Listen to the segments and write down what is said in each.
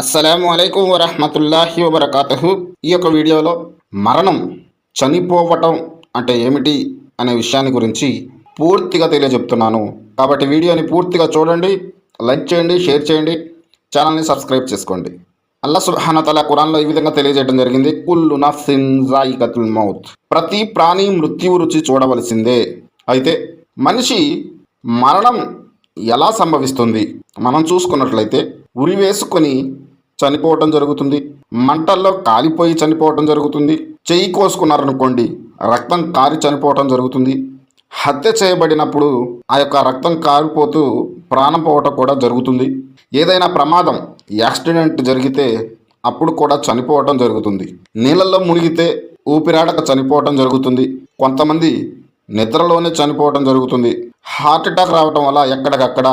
అస్సలాము అయికం వరహమతుల్లాహి వబర్కాతుహు. ఈ యొక్క వీడియోలో మరణం చనిపోవటం అంటే ఏమిటి అనే విషయాన్ని గురించి పూర్తిగా తెలియజెప్తున్నాను. కాబట్టి వీడియోని పూర్తిగా చూడండి లైక్ చేయండి షేర్ చేయండి ఛానల్ని సబ్స్క్రైబ్ చేసుకోండి. అల్లా సుల్హానతల ఖురాన్లో ఈ విధంగా తెలియజేయడం జరిగింది. కుల్లు నఫ్సిన్ జాయికతుల్ మౌత్. ప్రతి ప్రాణి మృత్యువు రుచి చూడవలసిందే. అయితే మనిషి మరణం ఎలా సంభవిస్తుంది? మనం చూసుకున్నట్లయితే ఉరి వేసుకొని చనిపోవటం జరుగుతుంది. మంటల్లో కాలిపోయి చనిపోవటం జరుగుతుంది. చెయ్యి కోసుకున్నారనుకోండి రక్తం కారి చనిపోవటం జరుగుతుంది. హత్య చేయబడినప్పుడు ఆ యొక్క రక్తం కారిపోతూ ప్రాణం పోవటం కూడా జరుగుతుంది. ఏదైనా ప్రమాదం యాక్సిడెంట్ జరిగితే అప్పుడు కూడా చనిపోవటం జరుగుతుంది. నీళ్ళల్లో మునిగితే ఊపిరాడక చనిపోవటం జరుగుతుంది. కొంతమంది నిద్రలోనే చనిపోవటం జరుగుతుంది. హార్ట్ అటాక్ రావటం వల్ల ఎక్కడికక్కడ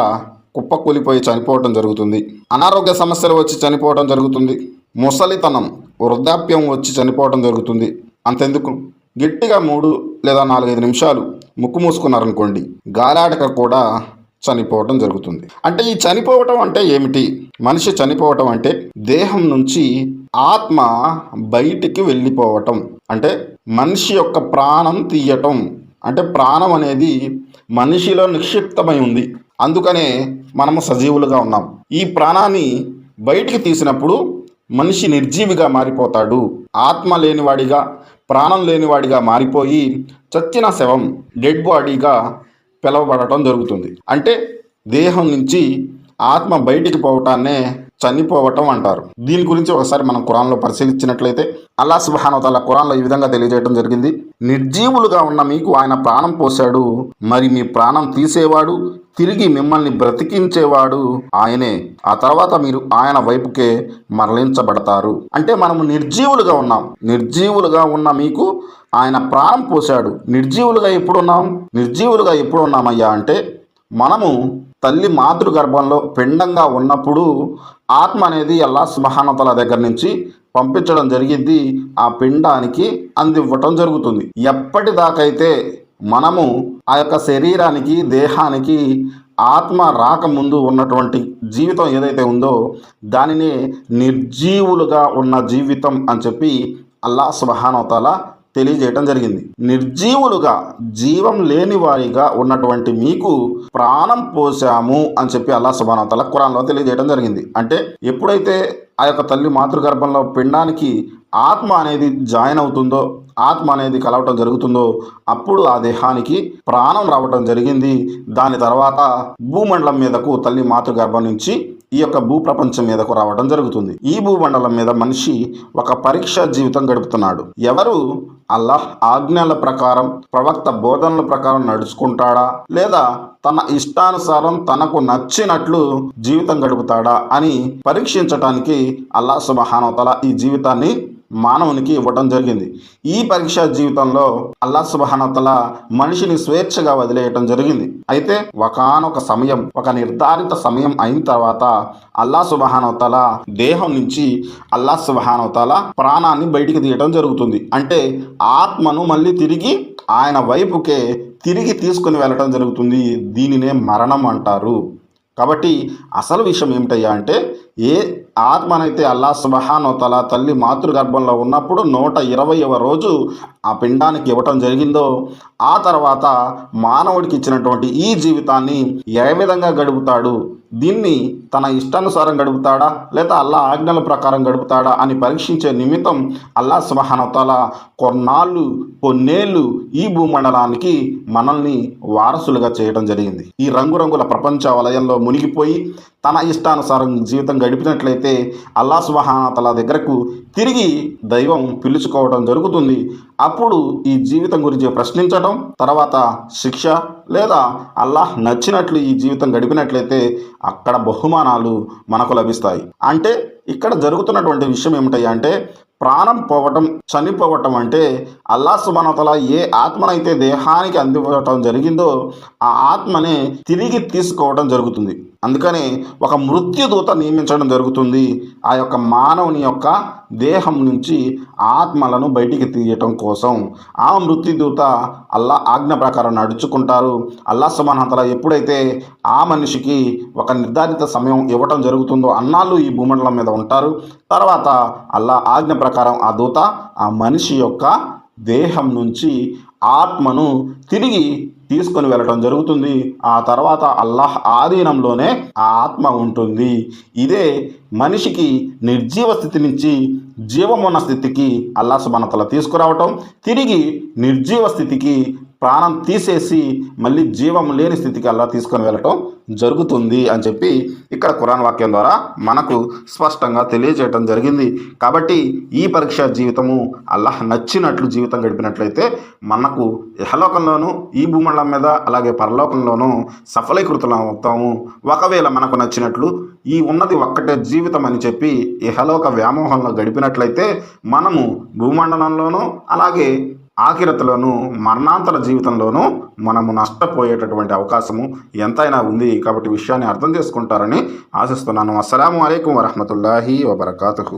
కుప్పకూలిపోయి చనిపోవటం జరుగుతుంది. అనారోగ్య సమస్యలు వచ్చి చనిపోవటం జరుగుతుంది. ముసలితనం వృద్ధాప్యం వచ్చి చనిపోవటం జరుగుతుంది. అంతెందుకు? గట్టిగా మూడు లేదా నాలుగైదు నిమిషాలు ముక్కు మూసుకున్నారనుకోండి గాలాడక కూడా చనిపోవటం జరుగుతుంది. అంటే ఈ చనిపోవటం అంటే ఏమిటి? మనిషి చనిపోవటం అంటే దేహం నుంచి ఆత్మ బయటికి వెళ్ళిపోవటం. అంటే మనిషి యొక్క ప్రాణం తీయటం. అంటే ప్రాణం అనేది మనిషిలో నిక్షిప్తమై ఉంది. అందుకనే మనము సజీవులుగా ఉన్నాం. ఈ ప్రాణాన్ని బయటికి తీసినప్పుడు మనిషి నిర్జీవిగా మారిపోతాడు. ఆత్మ లేనివాడిగా ప్రాణం లేనివాడిగా మారిపోయి చచ్చిన శవం డెడ్ బాడీగా పిలవబడటం జరుగుతుంది. అంటే దేహం నుంచి ఆత్మ బయటికి పోవటాన్నే చనిపోవటం అంటారు. దీని గురించి ఒకసారి మనం కురాన్లో పరిశీలించినట్లయితే అల్లా సుహాన్ తల కురాన్లో ఈ విధంగా తెలియజేయడం జరిగింది. నిర్జీవులుగా ఉన్న మీకు ఆయన ప్రాణం పోశాడు. మరి మీ ప్రాణం తీసేవాడు తిరిగి మిమ్మల్ని బ్రతికించేవాడు ఆయనే. ఆ తర్వాత మీరు ఆయన వైపుకే మరలించబడతారు. అంటే మనము నిర్జీవులుగా ఉన్నాం. నిర్జీవులుగా ఉన్న మీకు ఆయన ప్రాణం పోశాడు. నిర్జీవులుగా ఎప్పుడు ఉన్నాం? నిర్జీవులుగా ఎప్పుడు ఉన్నామయ్యా అంటే మనము తల్లి మాతృ గర్భంలో పిండంగా ఉన్నప్పుడు ఆత్మ అనేది అల్లా సుమహానతల దగ్గర నుంచి పంపించడం జరిగింది. ఆ పిండానికి అందివ్వటం జరుగుతుంది. ఎప్పటిదాకైతే మనము ఆ యొక్క శరీరానికి దేహానికి ఆత్మ రాకముందు ఉన్నటువంటి జీవితం ఏదైతే ఉందో దానినే నిర్జీవులుగా ఉన్న జీవితం అని చెప్పి అల్లా సుబహానవతాల తెలియజేయటం జరిగింది. నిర్జీవులుగా జీవం లేని వారిగా ఉన్నటువంటి మీకు ప్రాణం పోసాము అని చెప్పి అల్లా సుబానతల ఖురాన్లో తెలియజేయడం జరిగింది. అంటే ఎప్పుడైతే ఆ యొక్క తల్లి మాతృగర్భంలో పిండానికి ఆత్మ అనేది జాయిన్ అవుతుందో ఆత్మ అనేది కలవటం జరుగుతుందో అప్పుడు ఆ దేహానికి ప్రాణం రావటం జరిగింది. దాని తర్వాత భూమండలం మీదకు తల్లి మాతృగర్భం నుంచి ఈ యొక్క భూప్రపంచం మీదకు రావడం జరుగుతుంది. ఈ భూమండలం మీద మనిషి ఒక పరీక్ష జీవితం గడుపుతున్నాడు. ఎవరు అల్లాహ్ ఆజ్ఞల ప్రకారం ప్రవక్త బోధనల ప్రకారం నడుచుకుంటాడా? లేదా తన ఇష్టానుసారం తనకు నచ్చినట్లు జీవితం గడుపుతాడా అని పరీక్షించటానికి అల్లాహ్ సుబహానవతల ఈ జీవితాన్ని మానవునికి ఇవ్వటం జరిగింది. ఈ పరీక్ష జీవితంలో అల్లా సుబహానతల మనిషిని స్వేచ్ఛగా వదిలేయటం జరిగింది. అయితే ఒకనొక సమయం ఒక నిర్ధారిత సమయం అయిన తర్వాత అల్లా సుబహానవతల దేహం నుంచి అల్లా సుబహానవతల ప్రాణాన్ని బయటికి తీయటం జరుగుతుంది. అంటే ఆత్మను మళ్ళీ తిరిగి ఆయన వైపుకే తిరిగి తీసుకుని వెళ్ళటం జరుగుతుంది. దీనినే మరణం అంటారు. కాబట్టి అసలు విషయం ఏమిటయ్యా అంటే ఏ ఆత్మనైతే అల్లా సుబహానోతల తల్లి మాతృగర్భంలో ఉన్నప్పుడు నూట ఇరవైవ రోజు ఆ పిండానికి ఇవ్వటం జరిగిందో ఆ తర్వాత మానవుడికి ఇచ్చినటువంటి ఈ జీవితాన్ని ఏ విధంగా గడుపుతాడు? దీన్ని తన ఇష్టానుసారం గడుపుతాడా? లేదా అల్లా ఆజ్ఞల ప్రకారం గడుపుతాడా? అని పరీక్షించే నిమిత్తం అల్లా సుబహానోతల కొన్నాళ్ళు కొన్నేళ్ళు ఈ భూమండలానికి మనల్ని వారసులుగా చేయడం జరిగింది. ఈ రంగురంగుల ప్రపంచ వలయంలో మునిగిపోయి తన ఇష్టానుసారం జీవితం గడిపినట్లయితే అల్లా సుబహానతల దగ్గరకు తిరిగి దైవం పిలుచుకోవడం జరుగుతుంది. అప్పుడు ఈ జీవితం గురించి ప్రశ్నించడం తర్వాత శిక్ష లేదా అల్లాహ్ నచ్చినట్లు ఈ జీవితం గడిపినట్లయితే అక్కడ బహుమానాలు మనకు లభిస్తాయి. అంటే ఇక్కడ జరుగుతున్నటువంటి విషయం ఏమిటయ్యా అంటే ప్రాణం పోవటం చనిపోవటం అంటే అల్లా సుబానతల ఏ ఆత్మనైతే దేహానికి అందివ్వటం జరిగిందో ఆ ఆత్మనే తిరిగి తీసుకోవటం జరుగుతుంది. అందుకని ఒక మృత్యుదూత నియమించడం జరుగుతుంది. ఆ యొక్క మానవుని యొక్క దేహం నుంచి ఆత్మలను బయటికి తీయటం కోసం. ఆ మృత్యుదూత అల్లా ఆజ్ఞ ప్రకారం నడుచుకుంటారు. అల్లా సుమానంతల ఎప్పుడైతే ఆ మనిషికి ఒక నిర్ధారిత సమయం ఇవ్వటం జరుగుతుందో అన్నాళ్ళు ఈ భూమండలం మీద ఉంటారు. తర్వాత అల్లా ఆజ్ఞ ప్రకారం ఆ దూత ఆ మనిషి యొక్క దేహం నుంచి ఆత్మను తిరిగి తీసుకొని వెళ్ళటం జరుగుతుంది. ఆ తర్వాత అల్లాహ్ ఆధీనంలోనే ఆ ఆత్మ ఉంటుంది. ఇదే మనిషికి నిర్జీవ స్థితి నుంచి జీవమున్న స్థితికి అల్లా సుమనతల తీసుకురావటం తిరిగి నిర్జీవ స్థితికి ప్రాణం తీసేసి మళ్ళీ జీవం లేని స్థితికి అల్లా తీసుకొని వెళ్ళటం జరుగుతుంది అని చెప్పి ఇక్కడ ఖురాన్ వాక్యం ద్వారా మనకు స్పష్టంగా తెలియజేయటం జరిగింది. కాబట్టి ఈ పరీక్ష జీవితము అల్లాహ్ నచ్చినట్లు జీవితం గడిపినట్లయితే మనకు ఇహలోకంలోనూ ఈ భూమండలం మీద అలాగే పరలోకంలోనూ సఫలీకృతులం అవుతాము. ఒకవేళ మనకు నచ్చినట్లు ఈ ఉన్నది ఒక్కటే జీవితం అని చెప్పి ఇహలోక వ్యామోహంలో గడిపినట్లయితే మనము భూమండలంలోనూ అలాగే ఆఖిరతలోనూ మరణాంతర జీవితంలోనూ మనము నష్టపోయేటటువంటి అవకాశము ఎంతైనా ఉంది కాబట్టి విషయాన్ని అర్థం చేసుకుంటారని ఆశిస్తున్నాను. అస్సలం అయికం వరహమతుల్లాహి వబర్కాతు